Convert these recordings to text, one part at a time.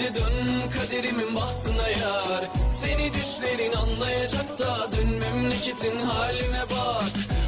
de dön kaderimin bahtına yar. Seni düşlerin anlayacak da dön memleketin haline bak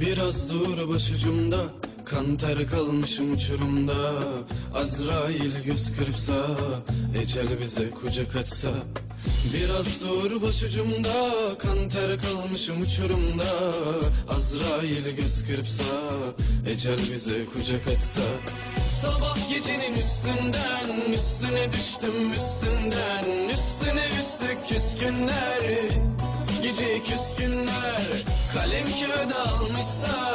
Biraz dur başucumda Kan ter kalmışım uçurumda. Azrail göz kırpsa Ecel bize kucak açsa Biraz dur başucumda Kan ter kalmışım uçurumda. Azrail göz kırpsa Ecel bize kucak açsa Sabah gecenin üstünden Üstüne düştüm üstünden. Üstüne üstlük küskünler Gece küskünler Kalem kağıda almışsa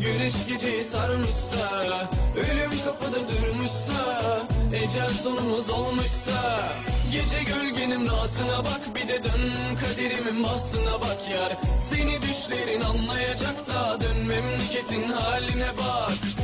Güneş geceyi sarmışsa Ölüm kapıda durmuşsa Ecel sonumuz olmuşsa Gece gölgenin rahatına bak Bir de dön kaderimin bahtına bak yar. Seni düşlerin anlayacak da Dön memleketin haline bak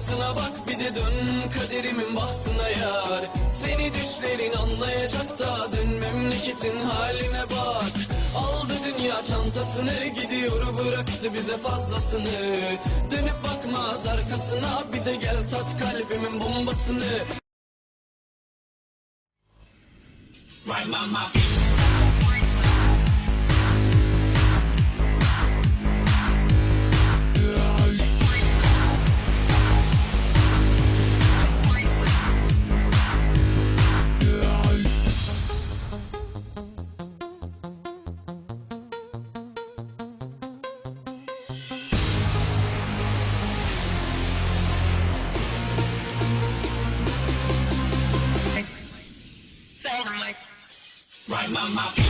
rahatına bak bir de dön kaderimin bahtına yar. Seni düşlerin anlayacak da dön memleketin haline bak. Aldı dünya çantasını gidiyor bıraktı bize fazlasını. Dönüp bakmaz arkasına bir de gel tat kalbimin bombasını. Right, mama. my, my, my.